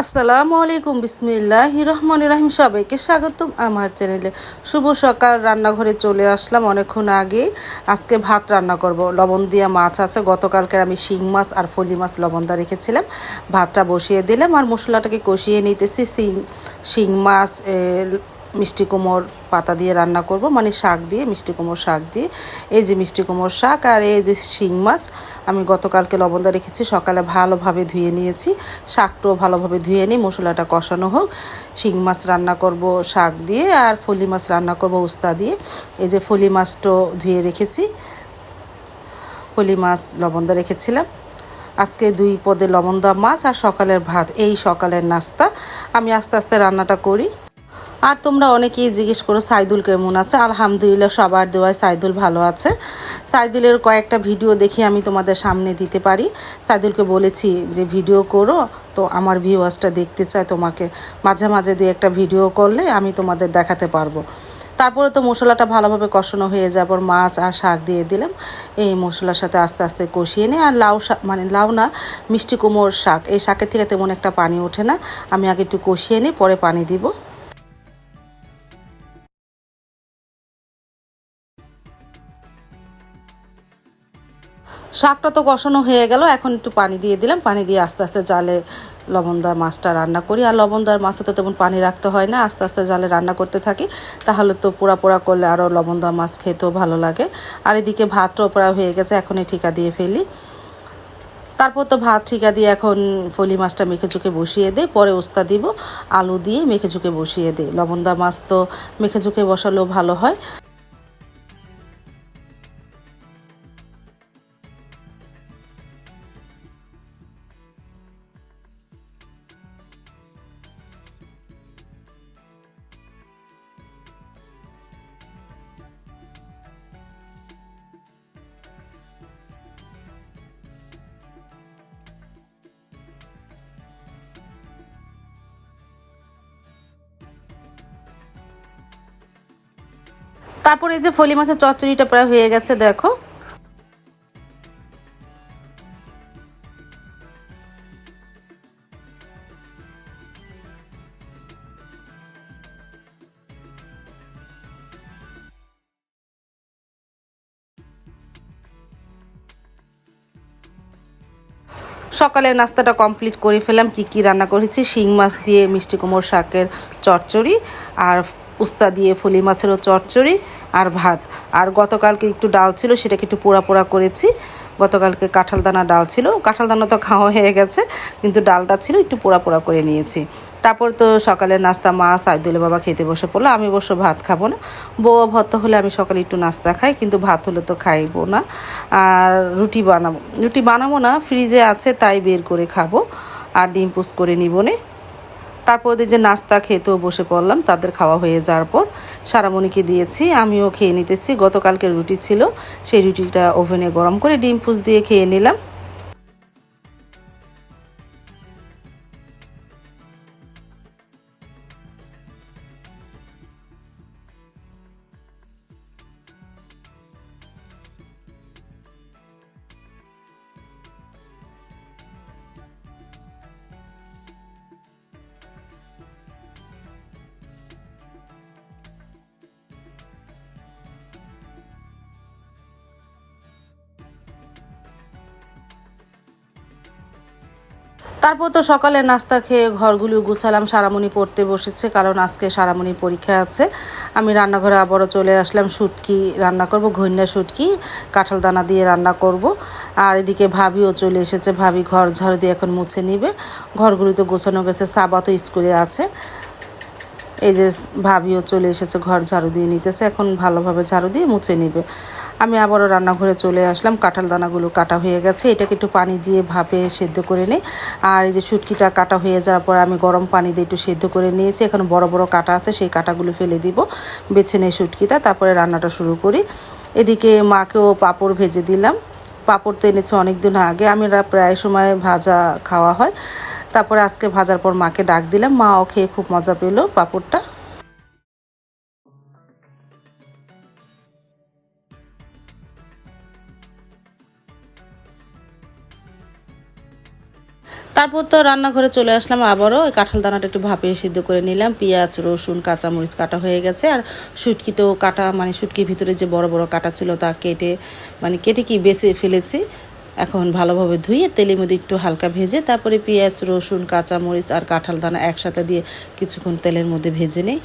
আসসালামু আলাইকুম, বিসমিল্লাহ রহমান রাহিম। সবাইকে স্বাগতম আমার চ্যানেলে। শুভ সকাল, রান্নাঘরে চলে আসলাম অনেকক্ষণ আগে। আজকে ভাত রান্না করব। লবণ দিয়া মাছ আছে গতকালকে আমি শিং মাছ আর ফলি মাছ লবণ রেখেছিলাম। ভাতটা বসিয়ে দিলাম আর মশলাটাকে কষিয়ে নিতেছি। শিং শিং মাছ মিষ্টি কুমড় পাতা দিয়ে রান্না করব মানে শাক দিয়ে, মিষ্টি কুমড়ো শাক দিয়ে। এই যে মিষ্টি কুমড়োর শাক আর এই যে শিং মাছ, আমি গতকালকে লবণদা রেখেছি, সকালে ভালোভাবে ধুয়ে নিয়েছি। শাকটাও ভালোভাবে ধুয়ে নিই মশলাটা কষানো হোক। শিং মাছ রান্না করব শাক দিয়ে আর ফলি মাছ রান্না করব উস্তা দিয়ে। এই যে ফলি মাছটাও ধুয়ে রেখেছি। ফলি মাছ লবণদা রেখেছিলাম। আজকে দুই পদে লবণদা মাছ আর সকালের ভাত, এই সকালের নাস্তা। আমি আস্তে আস্তে রান্নাটা করি। আর তোমরা অনেকেই জিজ্ঞেস করো, সাইদুল কেমন আছে? আলহামদুলিল্লাহ সবার দেওয়ায় সাইদুল ভালো আছে। সাইদুলের কয়েকটা ভিডিও দেখি আমি তোমাদের সামনে দিতে পারি। সাইদুলকে বলেছি যে, ভিডিও করো। তো আমার ভিউয়ার্সটা দেখতে চায় তোমাকে। মাঝে মাঝে দিয়ে একটা ভিডিও করলে আমি তোমাদের দেখাতে পারব। তারপরে তো মশলাটা ভালোভাবে কষানো হয়ে যাবার মাছ আর শাক দিয়ে দিলাম। এই মশলার সাথে আস্তে আস্তে কষিয়ে নিই আর লাউ শাক মানে লাউ না, মিষ্টি কুমড়োর শাক। এই শাকের থেকে তেমন একটা পানি ওঠে না। আমি আগে একটু কষিয়ে নিই পরে পানি দিব। শাকটা তো কষানো হয়ে গেল, এখন একটু পানি দিয়ে দিলাম। পানি দিয়ে আস্তে আস্তে জালে লবণদার মাছটা রান্না করি। আর লবণদার মাছে তো তেমন পানি রাখতে হয় না, আস্তে আস্তে জালে রান্না করতে থাকি। তাহলে তো পোড়া পোড়া করলে আরও লবণদার মাছ খেতেও ভালো লাগে। আর এদিকে ভাতটাও প্রায় হয়ে গেছে, এখন এই ঠিকা দিয়ে ফেলি। তারপর তো ভাত ঠিকা দিয়ে এখন ফলি মাছটা মেখে চুকে বসিয়ে দেয় পরে ওস্তা দিব, আলু দিয়ে মেখে চুকে বসিয়ে দেয় লবণদা মাছ তো মেখে চুকে বসালেও ভালো হয়। তারপরে এই যে ফলি মাছের চচ্চড়িটা প্রায় হয়ে গেছে, দেখো। সকালে নাস্তাটা কমপ্লিট করে ফেলাম কি কি রান্না করেছি? শিং মাছ দিয়ে মিষ্টি কুমড়ো শাকের চচ্চড়ি আর উস্তা দিয়ে ফুলি মাছেরও চচ্চড়ি আর ভাত। আর গতকালকে একটু ডাল ছিল, সেটাকে একটু পোড়া পোড়া করেছি। গতকালকে কাঁঠাল দানা ডাল ছিল। কাঁঠাল দানা তো খাওয়া হয়ে গেছে, কিন্তু ডালটা ছিল, একটু পোড়া পোড়া করে নিয়েছি। তারপর তো সকালে নাস্তা মা সাইদুলে বাবা খেতে বসে পড়ল, আমি অবশ্য ভাত খাব না। বউ ভর্তা হলে আমি সকালে একটু নাস্তা খাই, কিন্তু ভাত হলে তো খাইবো না। আর রুটি বানাবো রুটি বানাবো না, ফ্রিজে আছে, তাই বের করে খাব। আর ডিম পুস করে নিব নে। তারপর যে নাস্তা খেতেও বসে পড়লাম, তাদের খাওয়া হয়ে যাওয়ার পর সারামণিকে দিয়েছি, আমিও খেয়ে নিতেছি। গতকালকে রুটি ছিল, সেই রুটিটা ওভেনে গরম করে ডিম ফুস দিয়ে খেয়ে নিলাম। তারপর তো সকালে নাস্তা খেয়ে ঘরগুলো গুছালাম, সারামণি পড়তে বসেছে, কারণ আজকে সারামণি পরীক্ষা আছে। আমি রান্নাঘরে আবারও চলে আসলাম, শুটকি রান্না করব ঘন্যা শুটকি, কাঁঠাল দানা দিয়ে রান্না করব। আর এদিকে ভাবিও চলে এসেছে, ভাবি ঘর ঝাড়ু দিয়ে এখন মুছে নিবে। ঘরগুলো তো গোছানো গেছে, সাবা তো স্কুলে আছে। এই যে ভাবিও চলে এসেছে, ঘর ঝাড়ু দিয়ে নিতেছে, এখন ভালোভাবে ঝাড়ু দিয়ে মুছে নিবে। আমি আবারও রান্নাঘরে চলে আসলাম। কাঁঠাল দানাগুলো কাটা হয়ে গেছে। এটাকে একটু পানি দিয়ে ভাপে সেদ্ধ করে নিই আর এই যে শুটকিটা কাটা হয়ে যাওয়ার পর আমি গরম পানি দিয়ে একটু সেদ্ধ করে নিয়েছি। এখন বড় বড় কাটা আছে, সেই কাটাগুলো ফেলে দিব। বেছে নেই শুটকিটা, তারপরে রান্নাটা শুরু করি। এদিকে মাকেও পাঁপড় ভেজে দিলাম। পাপড় তো এনেছে অনেক দিন আগে। আমি প্রায় সময় ভাজা খাওয়া হয়। তারপরে আজকে ভাজার পর মাকে ডাক দিলাম। মাও খেয়ে খুব মজা পেল পাঁপড়টা। তারপর তো রান্নাঘরে চলে আসলাম আবারও। ওই কাঁঠাল দানাটা একটু ভাপিয়ে সিদ্ধ করে নিলাম। পেঁয়াজ, রসুন, কাঁচামরিচ কাটা হয়ে গেছে। আর শুটকি তো কাটা মানে শুটকির ভিতরে যে বড় বড় কাটা ছিল তা কেটে মানে কেটে কি বেছে ফেলেছি, এখন ভালোভাবে ধুয়ে তেলের মধ্যে একটু হালকা ভেজে, তারপরে পেঁয়াজ, রসুন, কাঁচামরিচ আর কাঁঠাল দানা একসাথে দিয়ে কিছুক্ষণ তেলের মধ্যে ভেজে নেই।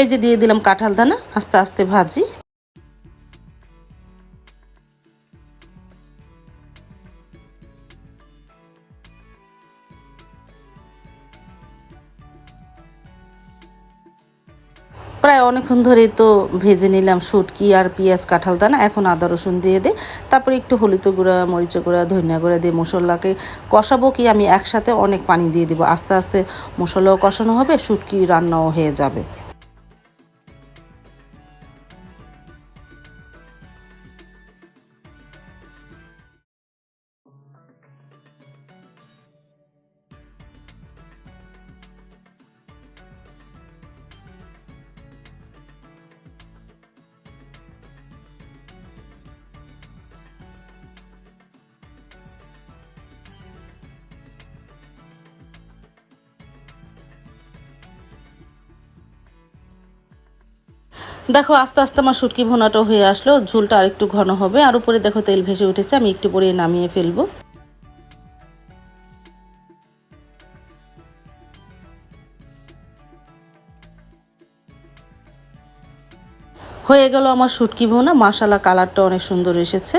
এই যে দিয়ে দিলাম কাঁঠাল দানা, আস্তে আস্তে ভাজি। প্রায় অনেকক্ষণ ধরেই তো ভেজে নিলাম শুটকি আর পেঁয়াজ কাঁঠাল দানা, এখন আদা রসুন দিয়ে দে। তারপরে একটু হলুদ গুঁড়া মরিচ গুঁড়া, ধনিয়া গুঁড়া দিয়ে মশলাকে কষাবো কি আমি একসাথে অনেক পানি দিয়ে দিব। আস্তে আস্তে মশলাও কষানো হবে, শুটকি রান্নাও হয়ে যাবে। দেখো, আস্তে আস্তে আমার শুটকি ভোনাটা হয়ে আসলো। ঝোলটা আরেকটু ঘন হবে। আর উপরে দেখো, তেল ভেসে উঠেছে। আমি একটু পরে নামিয়ে ফেলব। হয়ে গেল আমার শুটকি ভোনা। মাসালা কালারটা অনেক সুন্দর এসেছে।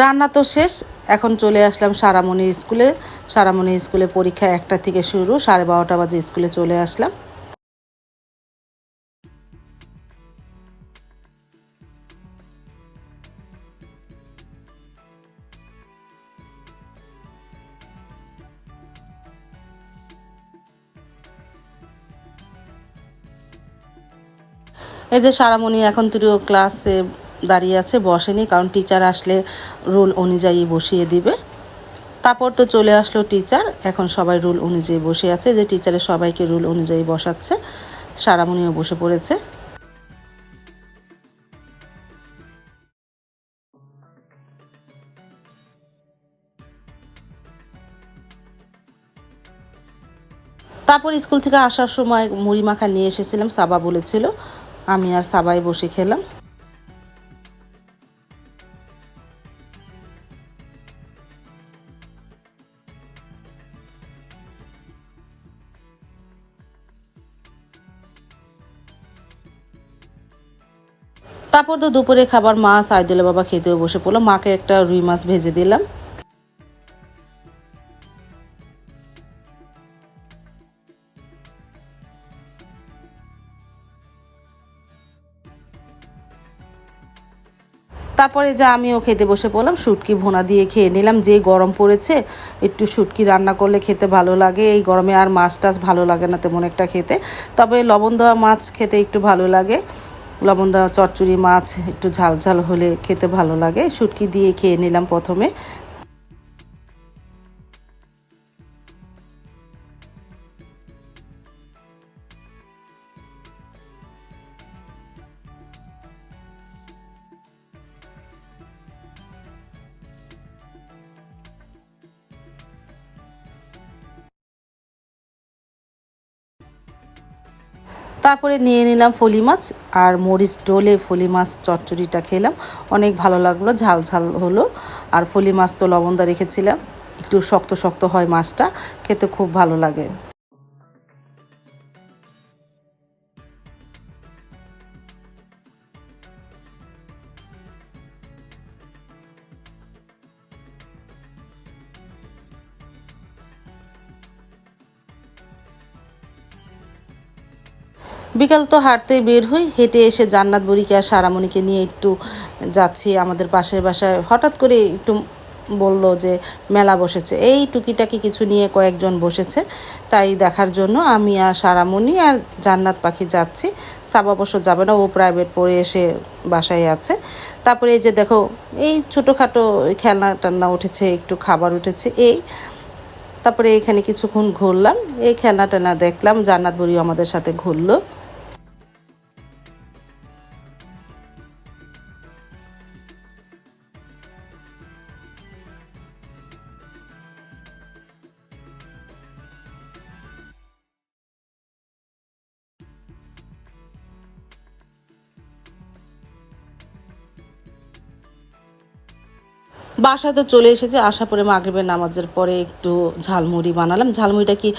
রান্না তো শেষ, এখন চলে আসলাম সারামণি স্কুলে। সারামণি স্কুলে পরীক্ষা একটা থেকে শুরু, সাড়ে বারোটা বাজে স্কুলে চলে আসলাম। এই যে সারামণি এখন তুইও ক্লাসে দাঁড়িয়ে আছে, বসেনি, কারণ টিচার আসলে রুল অনুযায়ী বসিয়ে দিবে। তারপর তো চলে আসলো টিচার এখন সবাই রুল অনুযায়ী বসে আছে, যে টিচারের সবাইকে রুল অনুযায়ী বসাচ্ছে, সারামণিও বসে পড়েছে। তারপর স্কুল থেকে আসার সময় মুড়ি মাখা নিয়ে এসেছিলাম, সাবা বলেছিল, আমি আর সাবাই বসে খেলাম। তারপর তো দুপুরে খাবার মা সাইদুল্লা বাবা খেতেও বসে পড়ল। মাকে একটা রুই মাছ ভেজে দিলাম। তারপরে যা আমিও খেতে বসে পড়লাম, শুটকি ভোনা দিয়ে খেয়ে নিলাম। যে গরম পড়েছে, একটু শুটকি রান্না করলে খেতে ভালো লাগে। এই গরমে আর মাছ টাছ ভালো লাগে না তেমন একটা খেতে। তবে লবণ দেওয়া মাছ খেতে একটু ভালো লাগে। লবণ দেওয়া চচ্চড়ি, মাছ, একটু ঝাল ঝাল হলে খেতে ভালো লাগে। শুটকি দিয়ে খেয়ে নিলাম প্রথমে। তারপরে নিয়ে নিলাম ফলি মাছ আর মরিচ ডোলে ফলি মাছ চচ্চড়িটা খেলাম। অনেক ভালো লাগল, ঝাল ঝাল হলো। আর ফলি মাছ তো লবণদা রেখেছিলাম। একটু শক্ত শক্ত হয় মাছটা, খেতে খুব ভালো লাগে। বিকাল তো হাঁটতেই বের হই, হেঁটে এসে জান্নাত বুড়িকে আর সারামণিকে নিয়ে একটু যাচ্ছি আমাদের পাশের বাসায়। হঠাৎ করে একটু বলল যে, মেলা বসেছে। এই টুকিটাকি কিছু নিয়ে কয়েকজন বসেছে, তাই দেখার জন্য আমি আর সারামণি আর জান্নাত পাখি যাচ্ছি। সাবা অবশ্য যাবে না, ও প্রাইভেট পড়ে এসে বাসায় আছে। তারপরে এই যে দেখো, এই ছোটোখাটো খেলনা টান্না উঠেছে, একটু খাবার উঠেছে, এই। তারপরে এখানে কিছুক্ষণ ঘুরলাম, এই খেলনা টেলনা দেখলাম, জান্নাত বুড়িও আমাদের সাথে ঘুরলো। বাসায় তো চলে এসেছে আসা পরে মাগরিবের নামাজের পরে একটু ঝালমুড়ি বানালাম। ঝালমুড়িটা কি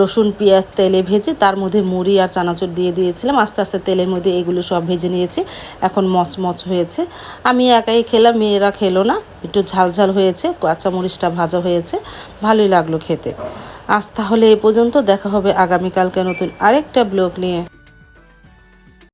রসুন, পেঁয়াজ, তেলে ভেজে তার মধ্যে মুড়ি আর চানাচুর দিয়ে দিয়েছিলাম। আস্তে আস্তে তেলের মধ্যে এগুলো সব ভেজে নিয়েছি। এখন মচমচ হয়েছে। আমি একাই খেলাম, মেয়েরা খেলো না। একটু ঝাল ঝাল হয়েছে কাঁচা মরিচটা ভাজা হয়েছে। ভালোই লাগল খেতে। আজ তাহলে এ পর্যন্ত দেখা হবে আগামীকালকে নতুন আরেকটা ব্লগ নিয়ে।